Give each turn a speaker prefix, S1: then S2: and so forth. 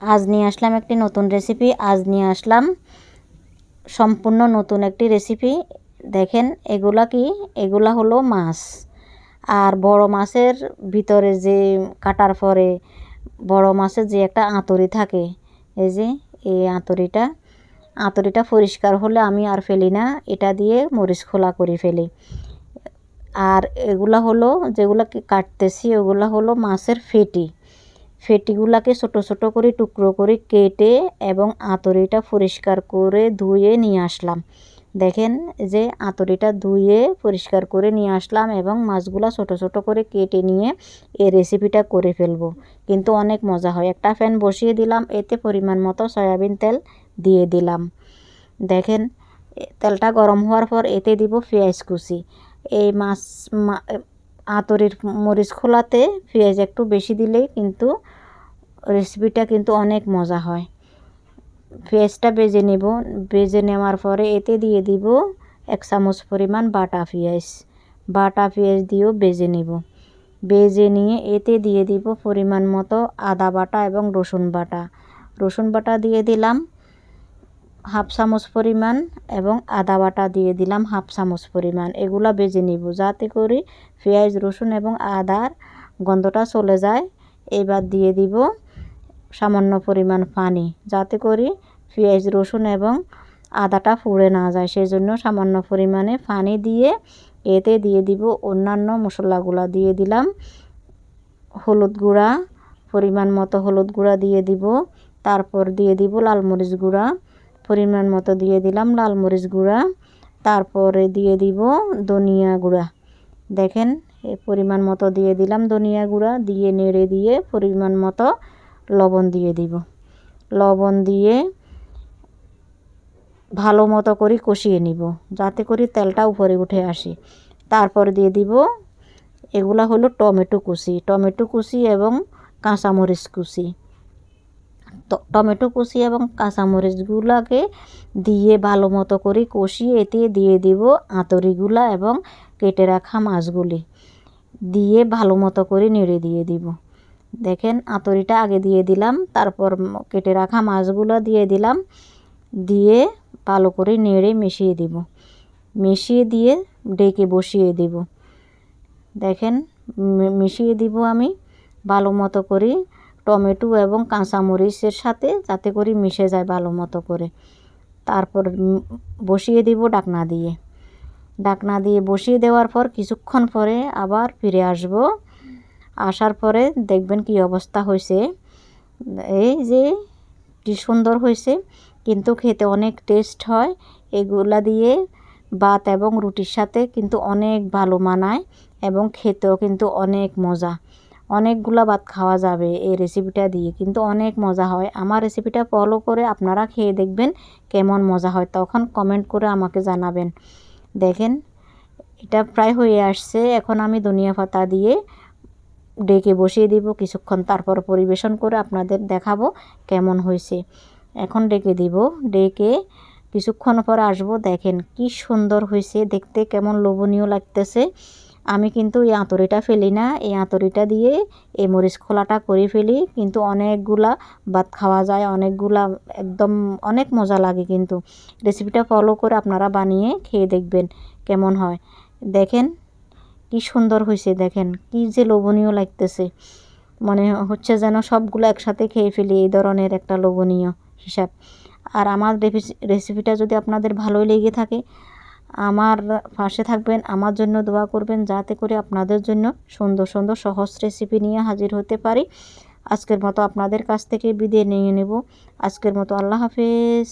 S1: আজ নিয়ে আসলাম একটি নতুন রেসিপি আজ নিয়ে আসলাম সম্পূর্ণ নতুন একটি রেসিপি দেখেন, এগুলা কি? এগুলা হলো মাছ। আর বড় মাছের ভিতরে যে কাটার পরে বড় মাছের যে একটা আঁতরি থাকে, এই যে, এই আঁতরিটা আঁতরিটা পরিষ্কার হলে আমি আর ফেলি না, এটা দিয়ে মরিচ খোলা করে ফেলি। আর এগুলা হলো, যেগুলো কাটতেছি, ওগুলা হলো মাছের ফেটি। ফেটিগুলাকে ছোট ছোট করে টুকরো করে কেটে এবং আঁতরিটা পরিষ্কার করে ধুয়ে নিয়ে আসলাম। দেখেন যে আঁতরিটা ধুয়ে পরিষ্কার করে নিয়ে আসলাম এবং মাছগুলা ছোট ছোট করে কেটে নিয়ে এই রেসিপিটা করে ফেলব। কিন্তু অনেক মজা হয়। একটা ফ্যান বসিয়ে দিলাম, এতে পরিমাণ মতো সয়াবিন তেল দিয়ে দিলাম। দেখেন তেলটা গরম হওয়ার পর এতে দিব পেঁয়াজ কুচি। এই মাছ আঁতরির মরিচ খোলাতে পেঁয়াজ একটু বেশি দিলেই কিন্তু রেসিপিটা কিন্তু অনেক মজা হয়। পেঁয়াজটা বেজে নেব। বেজে নেওয়ার পরে এতে দিয়ে দিব এক চামচ পরিমাণ বাটা পেঁয়াজ। বাটা পেঁয়াজ দিয়েও বেজে নেব। বেজে নিয়ে এতে দিয়ে দিব পরিমাণ মতো আদা বাটা এবং রসুন বাটা। রসুন বাটা দিয়ে দিলাম হাফ চামচ পরিমাণ এবং আদা বাটা দিয়ে দিলাম হাফ চামচ পরিমাণ। এগুলা বেজে নিব যাতে করে পেঁয়াজ, রসুন এবং আদার গন্ধটা চলে যায়। এবার দিয়ে দিব সামান্য পরিমাণ পানি যাতে করে পেঁয়াজ, রসুন এবং আদাটা পুড়ে না যায়। সেই জন্য সামান্য পরিমাণে পানি দিয়ে এতে দিয়ে দিব অন্যান্য মশলাগুলো। দিয়ে দিলাম হলুদ গুঁড়া, পরিমাণ মতো হলুদ গুঁড়া দিয়ে দিব। তারপর দিয়ে দিব লাল মরিচ গুঁড়া, পরিমাণ মতো দিয়ে দিলাম লাল মরিচ গুঁড়া। তারপরে দিয়ে দিব ধনিয়া গুঁড়া। দেখেন পরিমাণ মতো দিয়ে দিলাম ধনিয়া গুঁড়া। দিয়ে নেড়ে দিয়ে পরিমাণ মতো লবণ দিয়ে দিব। লবণ দিয়ে ভালো মতো করে কষিয়ে নিব, যাতে করে তেলটা উপরে উঠে আসে। তারপর দিয়ে দিব, এগুলা হলো টমেটো কুচি টমেটো কুচি এবং কাঁচামরিচ কুচি। টমেটো কুচি এবং কাঁচামরিচগুলাকে দিয়ে ভালো মতো করে কষিয়ে এতে দিয়ে দিব আঁতরিগুলা এবং কেটে রাখা মাছগুলি। দিয়ে ভালো মতো করে নেড়ে দিয়ে দিব। দেখেন, আঁতরিটা আগে দিয়ে দিলাম, তারপর কেটে রাখা মাছগুলো দিয়ে দিলাম, দিয়ে ভালো করে নেড়ে মিশিয়ে দিব। মিশিয়ে দিয়ে ডেকে বসিয়ে দিব। দেখেন মিশিয়ে দিব আমি ভালো মতো করে টমেটো এবং কাঁচামরিচের সাথে, যাতে করে মিশে যায় ভালো মতো করে। তারপর বসিয়ে দিব ডাকনা দিয়ে। ডাকনা দিয়ে বসিয়ে দেওয়ার পর কিছুক্ষণ পরে আবার ফিরে আসব। আসার পরে দেখবেন কি অবস্থা হয়েছে। এই যে কি সুন্দর হয়েছে, কিন্তু খেতে অনেক টেস্ট হয়। এগুলা দিয়ে ভাত এবং রুটির সাথে কিন্তু অনেক ভালো মানায় এবং খেতেও কিন্তু অনেক মজা। অনেকগুলো ভাত খাওয়া যাবে এই রেসিপিটা দিয়ে, কিন্তু অনেক মজা হয়। আমার রেসিপিটা ফলো করে আপনারা খেয়ে দেখবেন কেমন মজা হয়, তখন কমেন্ট করে আমাকে জানাবেন। দেখেন, এটা প্রায় হয়ে আসছে। এখন আমি ধনিয়া পাতা দিয়ে ডেকে বসিয়ে দিব, কিছুক্ষণ তারপর পরিবেশন করে আপনাদের দেখাবো কেমন হয়েছে। এখন ডেকে দিব, ডেকে কিছুক্ষণ পর আসব, দেখেন কি সুন্দর হয়েছে, দেখতে কেমন লোভনীয় লাগতেছে। আমি কিন্তু এই আঁতরিটা ফেলি না, এই আঁতরিটা দিয়ে এই মরিচ খোলাটা করে ফেলি, কিন্তু অনেকগুলা ভাত খাওয়া যায়, অনেকগুলা একদম অনেক মজা লাগে কিন্তু। রেসিপিটা ফলো করে আপনারা বানিয়ে খেয়ে দেখবেন কেমন হয়। দেখেন কি সুন্দর হয়েছে দেখেন, কি যে লোভনীয় লাগতেছে। মনে হচ্ছে যেন সবগুলো একসাথে খেয়ে ফেলি এই ধরনের একটা লোভনীয় হিসাব। আর আমার রেসিপিটা যদি আপনাদের ভালোই লেগে থাকে, আমার পাশে থাকবেন, আমার জন্য দোয়া করবেন, যাতে করে আপনাদের জন্য সুন্দর সুন্দর সহজ রেসিপি নিয়ে হাজির হতে পারি। আজকের মতো আপনাদের কাছ থেকে বিদায় নিয়ে নেব। আজকের মতো আল্লাহ হাফেজ।